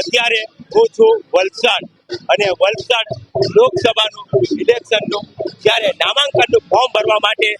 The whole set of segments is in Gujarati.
અત્યારે હું છું વલસાડ અને વલસાડ લોકસભાનું ઇલેક્શનનું જ્યારે નામાંકનનું ફોર્મ ભરવા માટે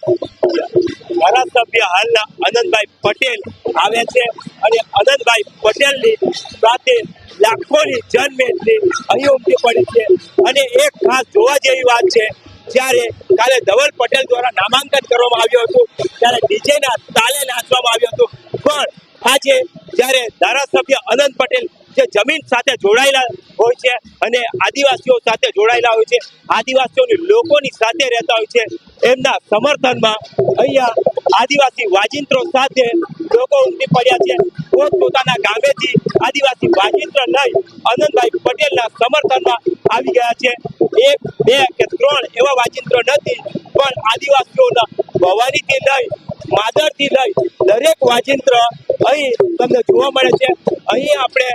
ધારાસભ્ય હાલના આનંદભાઈ પટેલ આવે છે અને આનંદભાઈ પટેલની સાથે લાખોની જનમેદની અહીં ઉમટી પડી છે. અને એક ખાસ જોવા જેવી વાત છે જ્યારે કાલે ધવલ પટેલ દ્વારા નામાંકન કરવામાં આવ્યું હતું, ત્યારે ડીજેના તાલે નાચવામાં આવ્યું હતું. પણ આજે જ્યારે ધારાસભ્ય અનંત પટેલ જે જમીન સાથે જોડાયેલા હોય છે અને આદિવાસીઓ સાથે જોડાયેલા હોય છે, આદિવાસીઓની લોકોની સાથે રહેતા હોય છે, એમના સમર્થનમાં અહીંયા આદિવાસી વાજિંત્રો સાથે લોકો ઉમટી પડ્યા છે. પોતપોતાના ગામેથી આદિવાસી વાજિંત્ર લઈ આનંદભાઈ પટેલના સમર્થનમાં આવી ગયા છે. એક, બે કે ત્રણ એવા વાજિંત્રો નથી, પણ આદિવાસીઓના ભવાનીથી લઈ, માદરથી લઈ દરેક વાજિંત્ર અહીં તમને જોવા મળે છે. અહીં આપણે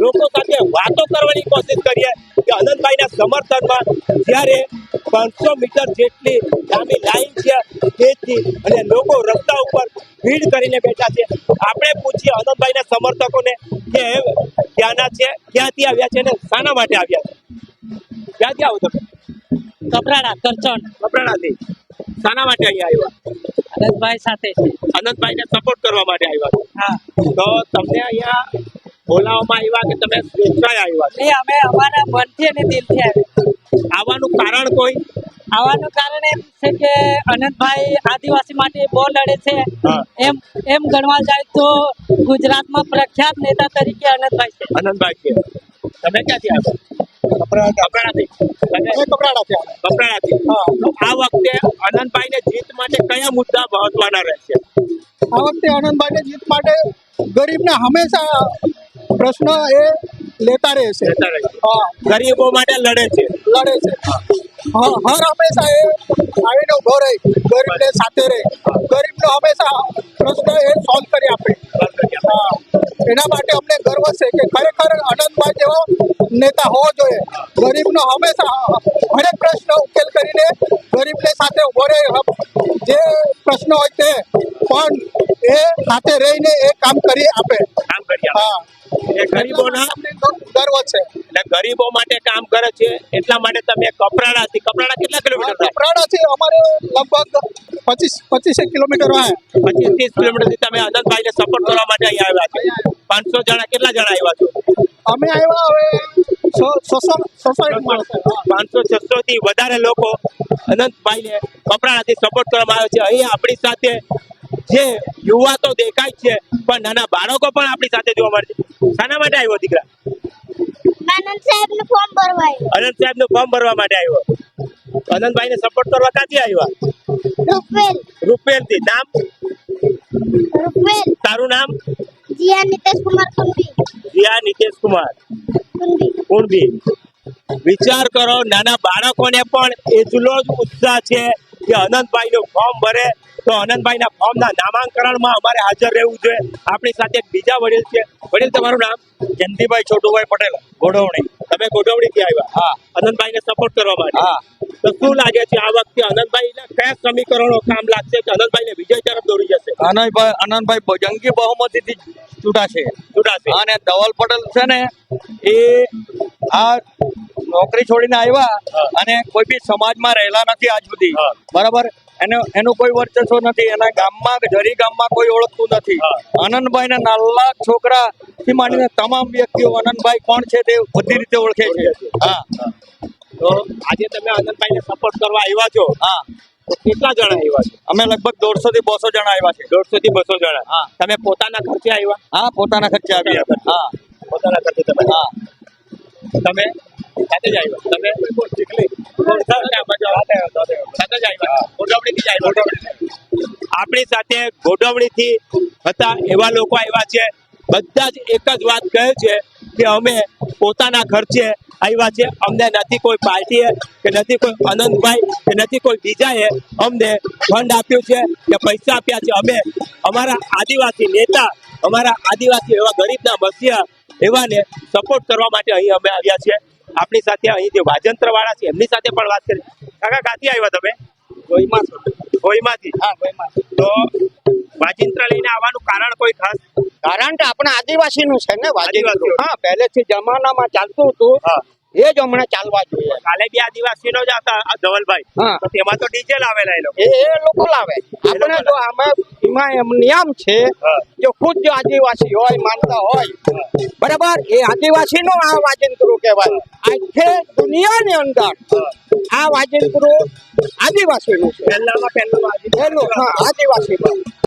લોકો સાથે વાતો કરવાની કોશિશ કરીએ. કે આનંદભાઈના સમર્થનમાં જ્યારે પાંચસો મીટર જેટલી લાંબી લાઈન છે તેથી અને લોકો રસ્તા ઉપર ભીડ કરીને બેઠા છે. આપણે પૂછીએ અનંતભાઈના સમર્થકોને કે ક્યાંના છે ક્યાંથી આવ્યા છે અને શાના માટે આવ્યા છે. ક્યાંથી આવો તમે? કપરાડા કરચણ. કપરાણાથી શાના માટે અહીંયા આવ્યા? અનંતભાઈ સાથે છે. ને સપોર્ટ કરવા માટે આવ્યા હા. તો તમને અહીંયા બોલાવવામાં આવ્યા કે તમે સ્વેચ્છાએ આવ્યા છો? અમે અમારા મનથી અને દિલથી આવ્યા આવવાનું કારણ કોઈ? આવવાનું કારણ એમ છે કે અનંતભાઈ આદિવાસી માટે બહુ લડે છે. એમ એમ ગણવા જાય તો ગુજરાતમાં પ્રખ્યાત નેતા તરીકે અનંતભાઈ છે. અનંતભાઈ છે. તમે ક્યાંથી આવ્યા? આ વખતે આનંદભાઈને જીત માટે કયા મુદ્દા મહત્વના રહેશે? આ વખતે આનંદભાઈને જીત માટે ગરીબને હંમેશા પ્રશ્ન એ લેતા રહે છે. હા. ગરીબો માટે લડે છે. લડે છે. હ- હર હંમેશા એ આવીને ઊભો રહે. ગરીબને સાથે રહે. ગરીબનો હંમેશા પ્રશ્ન એ સોલ્વ કરી આપે. હા. એના માટે અમને ગર્વ છે કે ખરેખર આનંદભાઈ જેવો નેતા હોવો જોઈએ. ગરીબનો હંમેશા હરેક પ્રશ્ન ઉકેલ કરીને ગરીબને સાથે ઊભો રહે. જે પ્રશ્ન હોય તે પણ એ સાથે રહીને એ કામ કરી આપે. કામ કરી આપે. હા. એ ગરીબોના ગર્વ છે. એટલે ગરીબો માટે કામ કરે છે એટલા માટે તમે કપરાડાથી કપરાડા કેટલા કિલોમીટર કપરાડા થી અમારે લગભગ પચીસ પચીસેક કિલોમીટર પચીસ ત્રીસ કિલોમીટરથી તમે આનંદભાઈને સપોર્ટ કરવા માટે અહીંયા આવ્યા છો. પાંચસો જણા કેટલા જણા આવ્યા છો? અમે આવ્યા હવે પાંચસો છસો થી વધારે લોકો અનંતભાઈ ને કપરાડા થી સપોર્ટ કરવામાં આવે છે. અહીં આપણી સાથે જે યુવા તો દેખાય છે પણ નાના બાળકો પણ આપણી સાથે જોવા મળે છે. શાના માટે આવ્યો દીકરા? આનંદ સાહેબનું ફોર્મ સાહેબનું ભરવા માટે આવ્યો. અનંતભાઈને સપોર્ટ કરવા ક્યાંથી આવ્યા? રૂપેલ રૂપેલથી નામ? રૂપેલ તારું નામ? જીયા નિતેશ કુમાર કુંભી જીયા નીતેશ કુમાર કુણબી વિચાર કરો નાના બાળકોને પણ એટલો જ ઉત્સાહ છે કે અનંતભાઈ નું ફોર્મ ભરે. તો આનંદભાઈના ફોર્મના નામાંકરણમાં અમારે હાજર રહેવું જોઈએ. આપણી સાથે બીજા વડીલ છે. વડીલ તમારું નામ? જયંતિભાઈ છોટુભાઈ પટેલ ગોડવણી તમે ગોઠવણીથી આવ્યા? હા. અનંતભાઈને સપોર્ટ કરવા માટે? હા. તો શું લાગે છે આ વખતે આનંદભાઈને કયા સમીકરણો કામ લાગશે કે આનંદભાઈને વિજય તરફ દોરી જશે? આનંદભાઈ અનંતભાઈ જંગી બહુમતીથી ચૂંટાશે. ચૂંટાશે. અને ધવલ પટેલ છે ને એ આ નોકરી છોડીને આવ્યા અને કોઈ બી સમાજમાં રહેલા નથી આજ સુધી. બરાબર? એનો એનું કોઈ વર્ચસ્વ નથી. એના ગામમાં જરી ગામમાં કોઈ ઓળખતું નથી. આનંદભાઈ આનંદભાઈ નાના છોકરા થી માંડીને તમામ વ્યક્તિઓ આનંદભાઈ કોણ છે તે બધી રીતે ઓળખે છે. હા. તો આજે તમે આનંદભાઈને સપોર્ટ કરવા આવ્યા છો? હા. કેટલા જણા આવ્યા છો? અમે લગભગ દોઢસો થી બસો જણા આવ્યા છે દોઢસો થી બસો જણા. હા. તમે પોતાના ખર્ચે આવ્યા? હા પોતાના ખર્ચે આવ્યા. હા. પોતાના ખર્ચે તમે હા. તમે સાથે જ આવ્યા? તમે? આપણી સાથે ગોઠવણીથી હતા એવા લોકો આવ્યા છે. બધા જ એક જ વાત કહે છે કે અમે પોતાના ખર્ચે આવ્યા છે. અમને નથી કોઈ પાર્ટીએ, કે નથી કોઈ આનંદભાઈ કે નથી કોઈ બીજાએ અમને ફંડ આપ્યું છે, કે પૈસા આપ્યા છે. અમે અમારા આદિવાસી નેતા, અમારા આદિવાસી એવા ગરીબના મસીહા, એવાને સપોર્ટ કરવા માટે અહીં અમે આવ્યા છીએ. આપણી સાથે અહીં જે વાજંત્ર વાળા છે એમની સાથે પણ વાત કરી. કાકા કાથી આવ્યા તમે? ગોઈમાં ગોઈમાંથી? હા ગોઈમાં તો વાજિંત્ર લઈને આવવાનું કારણ કોઈ ખાસ? કારણ કે આપણે આદિવાસીનું છે ને વાજિંત્ર. હા પહેલેથી જમાનામાં ચાલતું હતું. એ જ હમણાં ચાલવા જોઈએ. કાલે બી આદિવાસીનો જ હતા ધવલભાઈ. તો તેમાં તો ડીજે લાવેલા એ લોકો. એ લોકો લાવે. આપણે જો આમાં એમાં એમ નિયમ છે જો ખુદ જો આદિવાસી હોય માનતા હોય બરાબર? એ આદિવાસીનું આ વાજિંત્રું કહેવાય. આખે દુનિયાની અંદર આ વાજિંત્રું આદિવાસીનું છે. પહેલામાં પહેલું આદિવાસી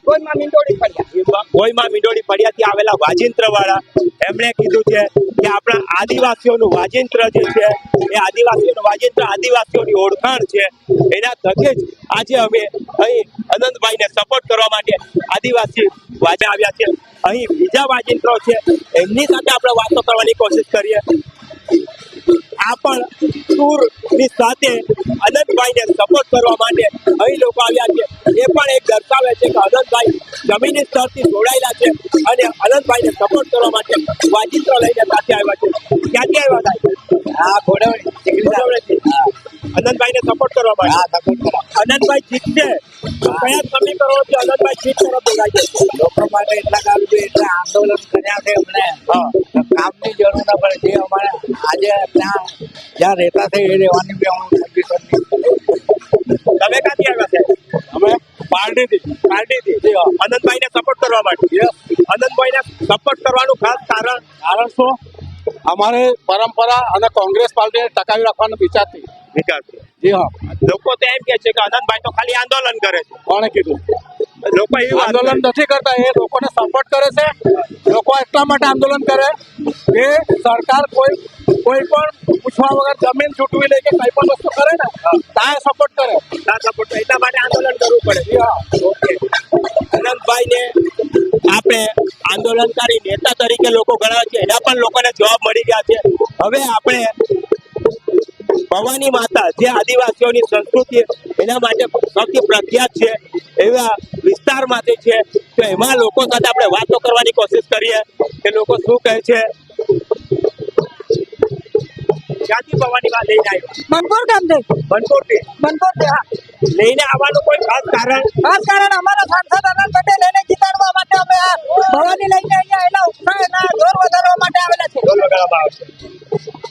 કોઈમાં મીંડોળી ફર્યા ગોઈમાં મીંડોળી ફળિયાથી આવેલા વાજિંત્ર વાળા એમણે કીધું છે કે આપણા આદિવાસીઓનું વાજિંત્ર જે છે, એ આદિવાસીઓનું વાજિંત્ર, આદિવાસીઓની ઓળખાણ છે. એના થકે જ આજે અમે અહીં અનંતભાઈને સપોર્ટ કરવા માટે આદિવાસી વાજા આવ્યા છે. અહીં બીજા વાજિંત્રો છે. એમની સાથે આપણે વાતો કરવાની કોશિશ કરીએ. આ પણ ટૂરની સાથે અનંતભાઈને સપોર્ટ કરવા માટે અહીં લોકો આવ્યા છે. એ પણ એક દર્શાવે છે કે અનંતભાઈ જમીની સ્તરથી જોડાયેલા છે અને અનંતભાઈને સપોર્ટ કરવા માટે વાજિત્ર લઈને સાથે આવ્યા છે. ક્યાંથી આવ્યા હતા? હા ગોડવણી ગોઠવણેથી. અનંતભાઈને સપોર્ટ કરવા માટે. અનંતભાઈ જીતશે કયા સમીકરણોથી અનંતભાઈ જીત તરફ બોલાય છે. લોકો માટે એટલા કામ એટલા આંદોલન કર્યા છે હા કામની ના જે અમારે આજે ત્યાં જ્યાં રહેતા છે એ રહેવાની બી કન્ડિશન તમે ક્યાંથી આવ્યા છે? અમે પાર્ટીથી પાર્ટીથી અનંતભાઈને સપોર્ટ કરવા માટે? અનંતભાઈને સપોર્ટ કરવાનું ખાસ કારણ? કારણ શું? અમારે પરંપરા અને કોંગ્રેસ પાર્ટીને ટકાવી રાખવાનો વિચારથી વિચાર જી હા. લોકો તો એમ કે છે કે અનંતભાઈ તો ખાલી આંદોલન કરે છે. કોણે કીધું? લોકો એવું આંદોલન નથી કરતા એ લોકોને સપોર્ટ કરે છે. લોકો એટલા માટે આંદોલન કરે કે સરકાર કોઈ કોઈ પણ પૂછવા વગર જમીન છૂટવી લે કે કઈ પણ વસ્તુ કરે ને ત્યાં સપોર્ટ કરે. ત્યાં સપોર્ટ એટલા માટે આંદોલન કરવું પડે. ઓકે. અનંતભાઈને આપણે આંદોલનકારી નેતા તરીકે લોકો ગણાવે છે. એના પણ લોકોને જવાબ મળી ગયા છે. હવે આપણે ભવાની માતા જે આદિવાસીઓની સંસ્કૃતિ એના માટે સૌથી પ્રખ્યાત છે, એવા વિસ્તારમાંથી છે, તો એમાં લોકો સાથે આપણે વાતો કરવાની કોશિશ કરીએ કે લોકો શું કહે છે. ક્યાંથી ભવાની માં લઈને આવ્યા. બનપોર ગામથી બનપુરથી? થી હા. લઈને આવવાનું કોઈ ખાસ કારણ? ખાસ કારણ અમારા સાંસદ અનંત પટેલ એને જીતાડવા માટે અમે આ ભવાની લઈને અહીંયા એના ઉત્સાહ એના જોર વધારવા માટે આવેલા છે. જોર વગાડવામાં આવશે.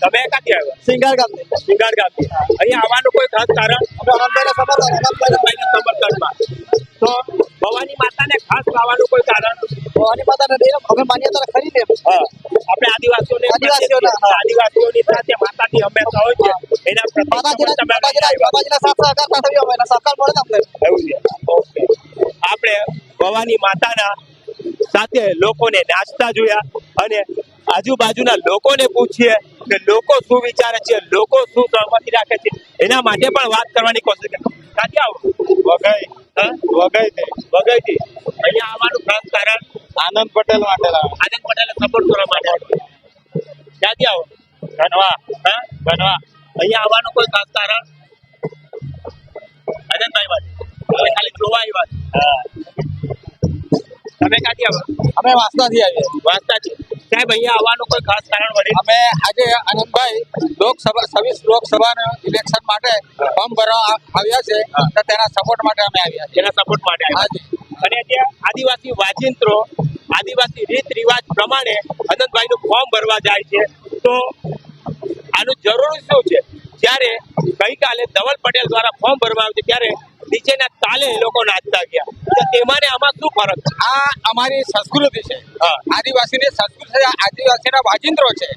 તમે ક્યાંથી આવ્યા? સિંગાર ગામથી. સિંગાર ગામથી. અહીંયા આવવાનું કોઈ ખાસ કારણ? અનંતભાઈને સમર્થનમાં. તો ભવાની માતાને ખાસ લાવવાનું કોઈ કારણ ભવાની માતાને લઈને અમે માન્યતા ખરી ને આપણે આદિવાસીઓને આદિવાસીઓના, આદિવાસીઓની સાથે માતાજી હંમેશા હોય છે એના પ્રત્યે તમે આવ્યા. સાથ સહકાર સાથે અમે એના સહકાર મળે તમને એવું છે. ઓકે. આપણે ભવાની માતાના સાથે લોકોને નાચતા જોયા અને આજુબાજુના લોકોને પૂછીએ લોકો શું વિચારે છે લોકો શું સહમતિ રાખે છે એના માટે પણ વાત કરવાની કોશિશ કરીએ ક્યાંથી આવો વઘઈ વઘઈથી વઘઈથી અહીંયા આવવાનું ખાસ કારણ આનંદ પટેલ માટે આનંદ પટેલ સપોર્ટ કરવા માટે ક્યાંથી આવો ધનવા હા? ધનવા અહીંયા આવવાનું કોઈ ખાસ કારણ? આનંદભાઈ માટે તમે ખાલી જોવા આવ્યા. હા. તમે ક્યાંથી આવો? અમે વાંસદાથી આવીએ. વાંચતા છે સાહેબ અહીંયા આવવાનું કોઈ ખાસ કારણ વડે અમે આજે આનંદભાઈ લોકસભા છવ્વીસ લોકસભાના ઇલેક્શન માટે ફોર્મ ભરવા આવ્યા છે તો તેના સપોર્ટ માટે અમે આવ્યા જેના સપોર્ટ માટે. અને ત્યાં આદિવાસી વાજિંત્રો આદિવાસી રીત રિવાજ પ્રમાણે અનંતભાઈનું ફોર્મ ભરવા જાય છે તો આનું જરૂર શું છે? જ્યારે ગઈકાલે ધવલ પટેલ દ્વારા ફોર્મ ભરવા આવ્યું ત્યારે નીચેના તાલે એ લોકો નાચતા ગયા. તો તેમાં ને આમાં શું ફરક આ અમારી સંસ્કૃતિ છે. આદિવાસીની સંસ્કૃતિ આદિવાસીના વાજિંત્રો છે.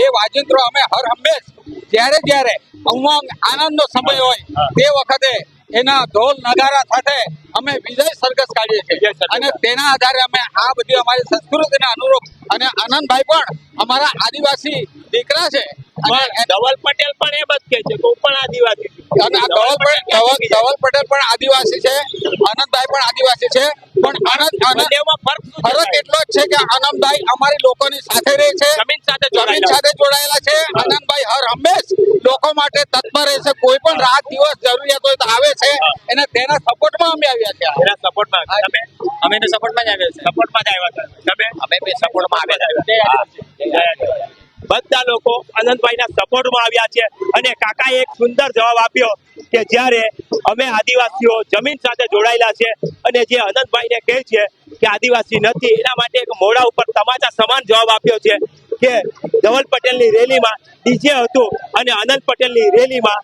એ વાજિંત્રો અમે હર હંમેશ જ્યારે જ્યારે ઉમંગ આનંદનો સમય હોય તે વખતે એના ઢોલ નગારા સાથે અમે વિજય સરઘસ કાઢીએ છીએ. અને તેના આધારે અમે આ બધી અમારી સંસ્કૃતિને અનુરૂપ અને આનંદભાઈ પણ અમારા આદિવાસી દીકરા છે. ધવલ પટેલ પણ એમ જ કહે છે કે હું પણ આદિવાસી અને ધવલ પટેલ પણ આદિવાસી છે આનંદભાઈ પણ આદિવાસી છે પણ આનંદ આનંદ બંનેમાં ફરક ફરક એટલો જ છે કે આનંદભાઈ અમારી લોકોની સાથે રહે છે જમીન સાથે જમીન જોડાયેલા સાથે જોડાયેલા છે. આનંદભાઈ હર હંમેશ લોકો માટે તત્પર રહે છે. કોઈ પણ રાત દિવસ જરૂરિયાત હોય તો આવે છે અને તેના સપોર્ટમાં અમે આવ્યા છે એના સપોર્ટમાં તમે? અમે એને સપોર્ટમાં જ આવ્યા છે સપોર્ટમાં જ આવ્યા હતા. તમે? અમે બે સપોર્ટમાં આવ્યા આવ્યા બધા લોકો અનંતભાઈના સપોર્ટમાં આવ્યા છે. અને કાકાએ એક સુંદર જવાબ આપ્યો કે કે જ્યારે અમે આદિવાસીઓ જમીન સાથે જોડાયેલા છે અને જે અનંતભાઈને કહે છે કે આદિવાસી નથી એના માટે એક મોડા ઉપર તમાચા સમાન જવાબ આપ્યો છે કે ધવલ પટેલની રેલીમાં ડીજે હતું અને અનંત પટેલની રેલીમાં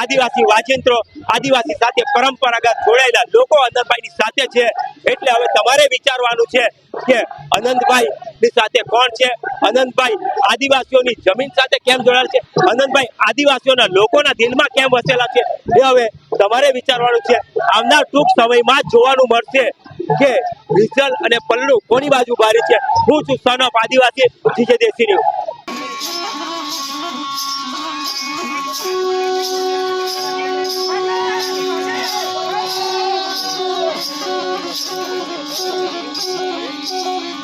આદિવાસી વાજિંત્રો, આદિવાસી સાથે પરંપરાગત જોડાયેલા લોકો અનંતભાઈની સાથે છે. એટલે હવે તમારે વિચારવાનું છે કે અનંતભાઈ ની સાથે કોણ છે? અનંતભાઈ આદિવાસીઓની જમીન સાથે કેમ જોડાયેલ છે? અનંતભાઈ આદિવાસીઓના લોકોના દિલમાં કેમ વસેલા છે? એ હવે તમારે વિચારવાનું છે. આવનાર ટૂંક સમયમાં જોવાનું મળશે કે વિઝલ અને પલ્લુ કોની બાજુ ભારી છે. હું છું son of Adivasi, GJ Desi news. Thank.